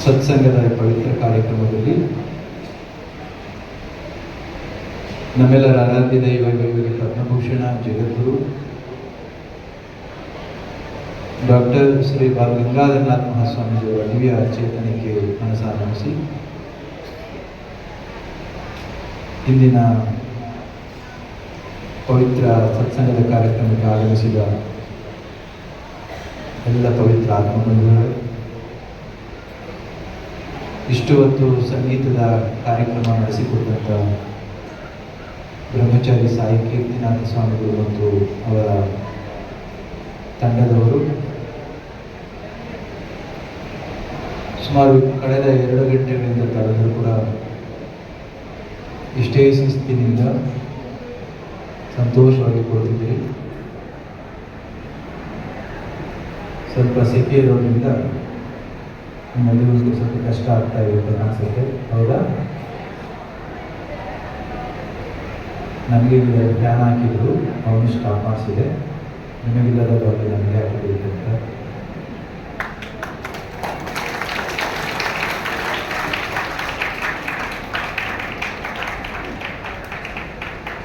ಸತ್ಸಂಗದ ಪವಿತ್ರ ಕಾರ್ಯಕ್ರಮದಲ್ಲಿ ನಮ್ಮೆಲ್ಲರ ಆರಾಧ್ಯ ದೈವ ಪದ್ಮಭೂಷಣ ಜಗದ್ಗುರು ಡಾಕ್ಟರ್ ಶ್ರೀ ಬಾಲ್ ಗಂಗಾಧರನಾಥ ಮಹಾಸ್ವಾಮಿಯವರ ದಿವ್ಯ ಚೇತನಕ್ಕೆ ಮನಸಾರಂಭಿಸಿ ಇಂದಿನ ಪವಿತ್ರ ಸತ್ಸಂಗದ ಕಾರ್ಯಕ್ರಮಕ್ಕೆ ಆಗಮಿಸಿದ ಎಲ್ಲ ಪವಿತ್ರ ಆತ್ಮಬಂಧುಗಳು ಇಷ್ಟು ಹೊತ್ತು ಸಂಗೀತದ ಕಾರ್ಯಕ್ರಮ ನಡೆಸಿಕೊಟ್ಟಂಥ ಬ್ರಹ್ಮಚಾರಿ ಸಾಯಿ ಕೀರ್ತಿನಾಥ ಸ್ವಾಮಿಗಳು ಮತ್ತು ಅವರ ತಂಡದವರು. ಸುಮಾರು ಕಳೆದ ಎರಡು ಗಂಟೆಗಳಿಂದ ತಡೆದರೂ ಕೂಡ ಇಷ್ಟೇ ಶಿಸ್ತಿನಿಂದ ಸಂತೋಷವಾಗಿ ಕೊಡ್ತಿದ್ದೀರಿ ಸ್ವಲ್ಪ ಸೆಕೆ ಇರೋದ್ರಿಂದ ನಿಮ್ಮೆಲ್ಲರಿಗೂ ಸ್ವಲ್ಪ ಕಷ್ಟ ಆಗ್ತಾ ಇರುತ್ತೆ ಅನಿಸುತ್ತೆ. ಹೌದಾ? ನಮಗೆ ಫ್ಯಾನ್ ಹಾಕಿದ್ರು, ಅವನು ಸ್ಟಾಪ್ ಮಾಡಿಸಿದೆ. ನಿಮಗಿಲ್ಲದ ಬಗ್ಗೆ ನಮಗೆ ಹಾಕಿದ್ದೀವಿ ಅಂತ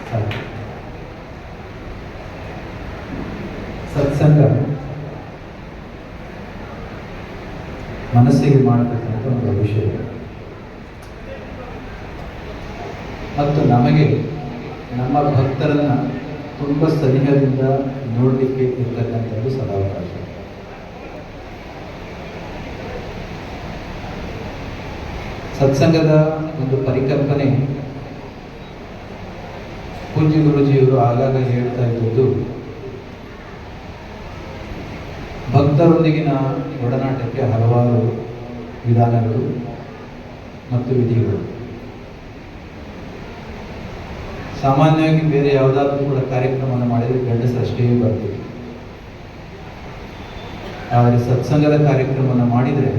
ಸಾಕು. ಸತ್ಸಂಗ ಮನಸ್ಸಿಗೆ ಮಾಡತಕ್ಕಂಥ ಒಂದು ವಿಷಯ ಮತ್ತು ನಮಗೆ ನಮ್ಮ ಭಕ್ತರನ್ನು ತುಂಬ ಸನಿಹದಿಂದ ನೋಡಲಿಕ್ಕೆ ಇರ್ತಕ್ಕಂಥದ್ದು ಸದಾವಕಾಶ. ಸತ್ಸಂಗದ ಒಂದು ಪರಿಕಲ್ಪನೆ ಪೂಜ್ಯ ಗುರುಜಿಯವರು ಆಗಾಗ ಹೇಳ್ತಾ ಇದ್ದದ್ದು ಭಕ್ತರೊಂದಿಗಿನ ಒಡನಾಟಕ್ಕೆ ಹಲವಾರು ವಿಧಾನಗಳು ಮತ್ತು ವಿಧಿಗಳು. ಸಾಮಾನ್ಯವಾಗಿ ಬೇರೆ ಯಾವುದಾದ್ರೂ ಕೂಡ ಕಾರ್ಯಕ್ರಮವನ್ನು ಮಾಡಿದರೆ ಗಂಡಸರಷ್ಟೇ ಬರ್ತೀವಿ. ಆದರೆ ಸತ್ಸಂಗದ ಕಾರ್ಯಕ್ರಮವನ್ನು ಮಾಡಿದರೆ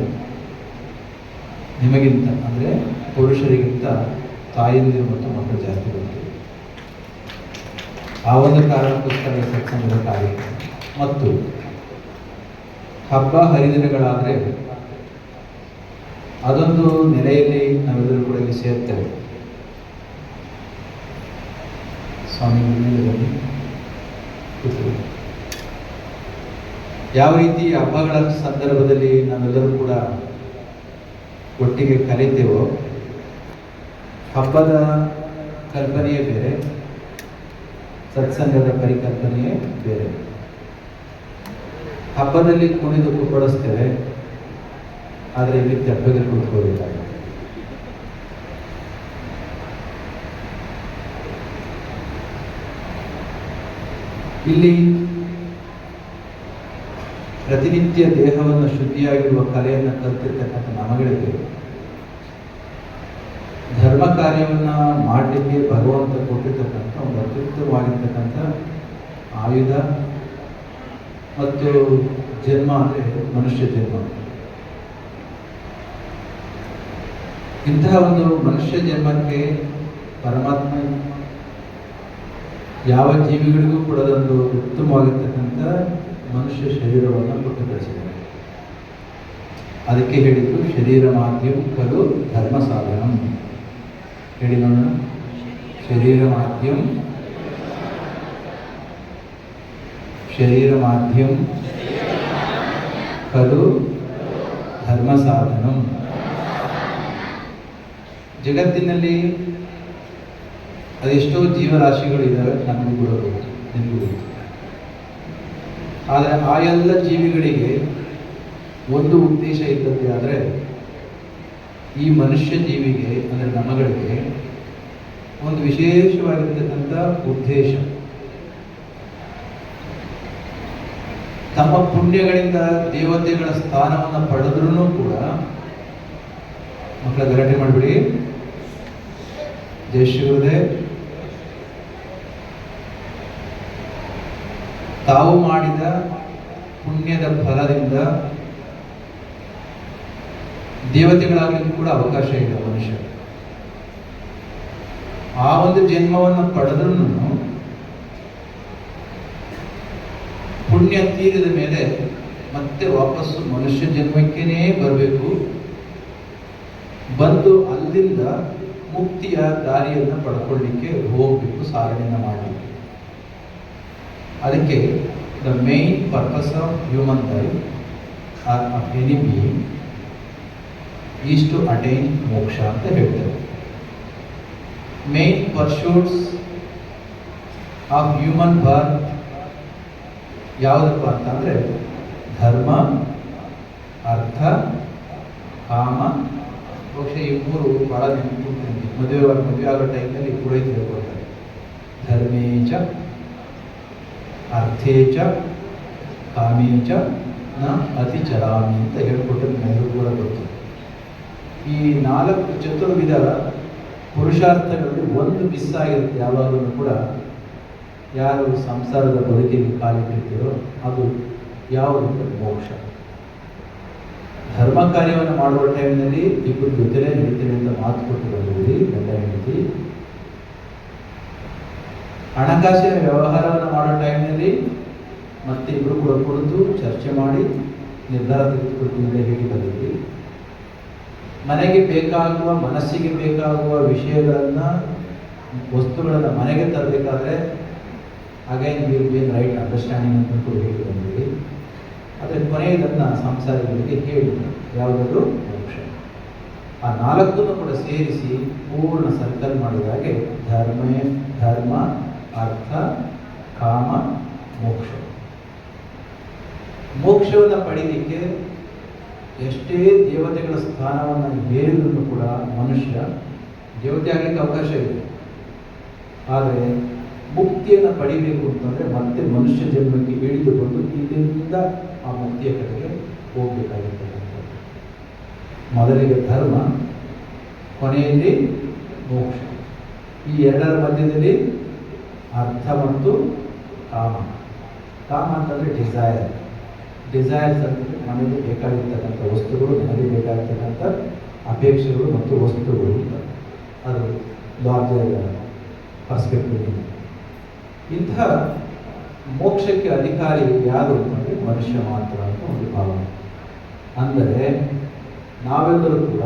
ನಿಮಗಿಂತ, ಅಂದರೆ ಪುರುಷರಿಗಿಂತ ತಾಯಂದಿರು ಮತ್ತು ಮಕ್ಕಳು ಜಾಸ್ತಿ ಬರ್ತೀವಿ. ಆ ಒಂದು ಕಾರಣಕ್ಕೋಸ್ಕರ ಸತ್ಸಂಗದ ಕಾರ್ಯಕ್ರಮ. ಮತ್ತು ಹಬ್ಬ ಹರಿದಿನಗಳಾದರೆ ಅದೊಂದು ನೆಲೆಯಲ್ಲಿ ನಾವೆಲ್ಲರೂ ಕೂಡ ಇಲ್ಲಿ ಸೇರ್ತೇವೆ. ಸ್ವಾಮಿ ಯಾವ ರೀತಿ ಹಬ್ಬಗಳ ಸಂದರ್ಭದಲ್ಲಿ ನಾವೆಲ್ಲರೂ ಕೂಡ ಒಟ್ಟಿಗೆ ಕಲಿತೇವೋ, ಹಬ್ಬದ ಕಲ್ಪನೆಯೇ ಬೇರೆ, ಸತ್ಸಂಗದ ಪರಿಕಲ್ಪನೆಯೇ ಬೇರೆ. ಹಬ್ಬದಲ್ಲಿ ಕುಣಿದು ಕುಪ್ಪಡಿಸ್ತೇವೆ ಆದರೆ ಇಲ್ಲಿ ತೆಪ್ಪಗೆ ಕುತ್ಕೋಬೇಕಾಗಿದೆ ಇಲ್ಲಿ ಪ್ರತಿನಿತ್ಯ ದೇಹವನ್ನು ಶುದ್ಧಿಯಾಗಿರುವ ಕಲೆಯನ್ನು ಕಲ್ತಿರ್ತಕ್ಕಂಥ ನಮಗಳಿಗೆ ಧರ್ಮ ಕಾರ್ಯವನ್ನ ಮಾಡಲಿಕ್ಕೆ ಭಗವಂತ ಕೊಟ್ಟಿರ್ತಕ್ಕಂಥ ಒಂದು ಅತ್ಯುತ್ತಮವಾಗಿರ್ತಕ್ಕಂಥ ಆಯುಧ. ಮತ್ತು ಜನ್ಮ ಅಂದರೆ ಮನುಷ್ಯ ಜನ್ಮ. ಇಂತಹ ಒಂದು ಮನುಷ್ಯ ಜನ್ಮಕ್ಕೆ ಪರಮಾತ್ಮ ಯಾವ ಜೀವಿಗಳಿಗೂ ಕೂಡ ಕೊಡದೊಂದು ಉತ್ತಮವಾಗಿರ್ತಕ್ಕಂಥ ಮನುಷ್ಯ ಶರೀರವನ್ನು ಕೊಟ್ಟು ಕಳಿಸಿದ್ದಾರೆ ಅದಕ್ಕೆ ಹೇಳಿದ್ದು ಶರೀರ ಮಾಧ್ಯಮ ಕಲು ಧರ್ಮ ಸಾಧನ. ಹೇಳಿ ನೋಡೋಣ. ಶರೀರ ಮಾಧ್ಯಮ ಮಾಧ್ಯಮ ಕದು ಧರ್ಮ ಸಾಧನಂ ಜಗತ್ತಿನಲ್ಲಿ ಅದೆಷ್ಟೋ ಜೀವರಾಶಿಗಳು ಇದ್ದಾವೆ ನಮಗೂ ಕೂಡ ನಿಮಗೂ ಆದರೆ ಆ ಎಲ್ಲ ಜೀವಿಗಳಿಗೆ ಒಂದು ಉದ್ದೇಶ ಇದ್ದದ್ದೇ ಆದರೆ, ಈ ಮನುಷ್ಯ ಜೀವಿಗೆ, ಅಂದರೆ ನಮಗಳಿಗೆ ಒಂದು ವಿಶೇಷವಾಗಿರ್ತಕ್ಕಂಥ ಉದ್ದೇಶ. ತಮ್ಮ ಪುಣ್ಯಗಳಿಂದ ದೇವತೆಗಳ ಸ್ಥಾನವನ್ನು ಪಡೆದ್ರೂ ಕೂಡ ಮಕ್ಕಳ ಗಲಾಟೆ ಮಾಡಿಬಿಡಿ. ಜಯ ಶಿವದೇ ತಾವು ಮಾಡಿದ ಪುಣ್ಯದ ಫಲದಿಂದ ದೇವತೆಗಳಾಗಲಿಕ್ಕೆ ಕೂಡ ಅವಕಾಶ ಇಲ್ಲ ಮನುಷ್ಯ ಆ ಒಂದು ಜನ್ಮವನ್ನು ಪಡೆದ್ರೂ ಪುಣ್ಯ ತೀರಿದ ಮೇಲೆ ಮತ್ತೆ ವಾಪಸ್ಸು ಮನುಷ್ಯ ಜನ್ಮಕ್ಕೇನೇ ಬರಬೇಕು. ಬಂದು ಅಲ್ಲಿಂದ ಮುಕ್ತಿಯ ದಾರಿಯನ್ನು ಪಡ್ಕೊಳ್ಳಿಕ್ಕೆ ಹೋಗಬೇಕು ಸಾಧನೆಯನ್ನು ಮಾಡಲಿಕ್ಕೆ. ಅದಕ್ಕೆ the main purpose of human life or of any being is to attain moksha ಅಂತ ಹೇಳ್ತಾರೆ. Main pursuits of human birth ಯಾವುದಪ್ಪ ಅಂತಂದರೆ ಧರ್ಮ, ಅರ್ಥ, ಕಾಮ ಪಕ್ಷ ಈ ಮೂರು ಭಾಳ ನೆನಪು ಮದುವೆ ಮದುವೆ ಆಗೋ ಟೈಮಲ್ಲಿ ಪುರೋಹಿತ ಹೇಳ್ಕೊಡ್ತಾರೆ. ಧರ್ಮೇಚ ಅರ್ಥೇಚ ಕಾಮೇಚ ನ ಅತಿ ಚರಾಮಿ ಅಂತ ಹೇಳ್ಕೊಟ್ಟು ನನಗೆ ಕೂಡ ಗೊತ್ತು. ಈ ನಾಲ್ಕು ಚತುರ್ವಿಧ ಪುರುಷಾರ್ಥಗಳಲ್ಲಿ ಒಂದು ಮಿಸ್ ಆಗಿರುತ್ತೆ ಯಾವಾಗಲೂ ಕೂಡ. ಯಾರು ಸಂಸಾರದ ಬದುಕಿಗೆ ಕಾಲಿಟ್ಟಿರ್ತೀರೋ ಅದು ಯಾವುದು ಮೋಕ್ಷ? ಧರ್ಮ ಕಾರ್ಯವನ್ನು ಮಾಡುವ ಟೈಮ್ನಲ್ಲಿ ಇಬ್ಬರು ಜೊತೆಲೇ ನಡೀತೇವೆ ಅಂತ ಮಾತು ಕೊಟ್ಟು ಬಂದಿದ್ದೀರಿ, ಗಂಡ ಹೆಂಡತಿ. ಹಣಕಾಸಿನ ವ್ಯವಹಾರವನ್ನು ಮಾಡೋ ಟೈಮ್ನಲ್ಲಿ ಮತ್ತೆ ಇಬ್ಬರು ಕೂಡ ಕುಳಿತು ಚರ್ಚೆ ಮಾಡಿ ನಿರ್ಧಾರ ತೆಗೆದುಕೊಳ್ತೀವಿ ಅಂತ ಹೇಳಿ ಬಂದಿದ್ದೀರಿ. ಮನೆಗೆ ಬೇಕಾಗುವ, ಮನಸ್ಸಿಗೆ ಬೇಕಾಗುವ ವಿಷಯಗಳನ್ನು, ವಸ್ತುಗಳನ್ನು ಮನೆಗೆ ತರಬೇಕಾದ್ರೆ again will be right understanding ಅಂತ ಕೂಡ ಹೇಳಿ ಬಂದಿದ್ದೀರಿ. ಆದರೆ ಕೊನೆಯದನ್ನು ಸಂಸಾರಿಗಳಿಗೆ ಹೇಳಿದ ಯಾವುದಾದ್ರೂ ಮೋಕ್ಷ. ಆ ನಾಲ್ಕನ್ನು ಕೂಡ ಸೇರಿಸಿ ಪೂರ್ಣ ಸರ್ಕಲ್ ಮಾಡಿದಾಗೆ ಧರ್ಮೇ, ಧರ್ಮ, ಅರ್ಥ, ಕಾಮ, ಮೋಕ್ಷ. ಮೋಕ್ಷವನ್ನು ಪಡೀಲಿಕ್ಕೆ ಎಷ್ಟೇ ದೇವತೆಗಳ ಸ್ಥಾನವನ್ನು ಏರಿದ್ರೂ ಕೂಡ ಮನುಷ್ಯ ದೇವತೆ ಆಗಲಿಕ್ಕೆ ಅವಕಾಶ ಇದೆ. ಆದರೆ ಮುಕ್ತಿಯನ್ನು ಪಡಿಬೇಕು ಅಂತಂದರೆ ಮತ್ತೆ ಮನುಷ್ಯ ಜನ್ಮಕ್ಕೆ ಇಳಿದು ಬಂದು ಇಲ್ಲಿಂದ ಆ ಮುಕ್ತಿಯ ಕಡೆಗೆ ಹೋಗಬೇಕಾಗುತ್ತೆ ಮೊದಲಿಗೆ ಧರ್ಮ, ಕೊನೆಯಲ್ಲಿ ಮೋಕ್ಷ. ಈ ಎರಡರ ಮಧ್ಯದಲ್ಲಿ ಅರ್ಥ ಮತ್ತು ಕಾಮ. ಕಾಮ ಅಂತಂದರೆ ಡಿಸೈರ್ ಡಿಸೈರ್ಸ್ ಅಂದರೆ ನಮಗೆ ಬೇಕಾಗಿರ್ತಕ್ಕಂಥ ವಸ್ತುಗಳು ನನಗೆ ಬೇಕಾಗಿರ್ತಕ್ಕಂಥ ಅಪೇಕ್ಷೆಗಳು ಮತ್ತು ವಸ್ತುಗಳು ಅಂತ. ಅದು ಲಾರ್ಜರ್ ಪರ್ಸ್ಪೆಕ್ಟಿವ್ ಇಂಥ ಮೋಕ್ಷಕ್ಕೆ ಅಧಿಕಾರಿ ಯಾರು ಅಂತಂದರೆ ಮನುಷ್ಯ ಮಾತ್ರ ಅಂತ ಒಂದು ಭಾವನೆ. ಅಂದರೆ ನಾವೆಲ್ಲರೂ ಕೂಡ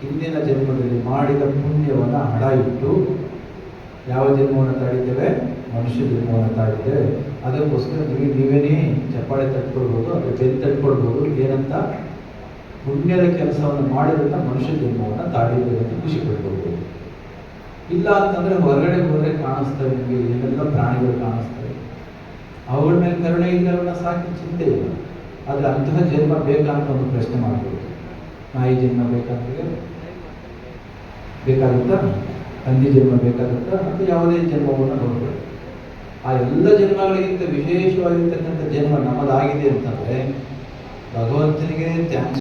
ಹಿಂದಿನ ಜನ್ಮದಲ್ಲಿ ಮಾಡಿದ ಪುಣ್ಯವನ್ನು ಹಣ ಇಟ್ಟು ಯಾವ ಜನ್ಮವನ್ನು ತಾಳಿದ್ದೇವೆ? ಮನುಷ್ಯ ಜನ್ಮವನ್ನು ತಾಳಿದ್ದೇವೆ. ಅದಕ್ಕೋಸ್ಕರ ನೀವು ನೀವೇನೇ ಚಪ್ಪಾಳೆ ತಟ್ಕೊಳ್ಬೋದು ಅಥವಾ ಬೆನ್ ತಟ್ಕೊಳ್ಬೋದು, ಏನಂತ ಪುಣ್ಯದ ಕೆಲಸವನ್ನು ಮಾಡಿದಂಥ ಮನುಷ್ಯ ಜನ್ಮವನ್ನು ತಾಳಿದ್ದೇವೆ ಅಂತ ಖುಷಿ ಪಡ್ಕೊಳ್ಬೋದು. ಇಲ್ಲ ಅಂತಂದ್ರೆ ಹೊರಗಡೆ ಹೋದ್ರೆ ಕಾಣಿಸ್ತವೆ ನಿಮಗೆ ಏನೆಲ್ಲ ಪ್ರಾಣಿಗಳು ಕಾಣಿಸ್ತವೆ. ಅವುಗಳ ಮೇಲೆ ಕರುಣೆ ಇಲ್ಲ ಅವನ್ನ ಸಾಕಿ, ಚಿಂತೆ ಇಲ್ಲ. ಆದರೆ ಅಂತಹ ಜನ್ಮ ಬೇಕಾ ಅಂತ ಒಂದು ಪ್ರಶ್ನೆ ಮಾಡ್ಬೋದು. ನಾಯಿ ಜನ್ಮ ಬೇಕಾಗ್ತದೆ ಬೇಕಾಗುತ್ತಾ? ಹಂದಿ ಜನ್ಮ ಬೇಕಾಗುತ್ತಾ? ಮತ್ತು ಯಾವುದೇ ಜನ್ಮವನ್ನು ನೋಡ್ಬೋದು. ಆ ಎಲ್ಲ ಜನ್ಮಗಳಿಗಿಂತ ವಿಶೇಷವಾಗಿರ್ತಕ್ಕಂಥ ಜನ್ಮ ನಮ್ಮದಾಗಿದೆ ಅಂತಂದರೆ ಭಗವಂತನಿಗೆ ತ್ಯಾಂಕ್ಸ್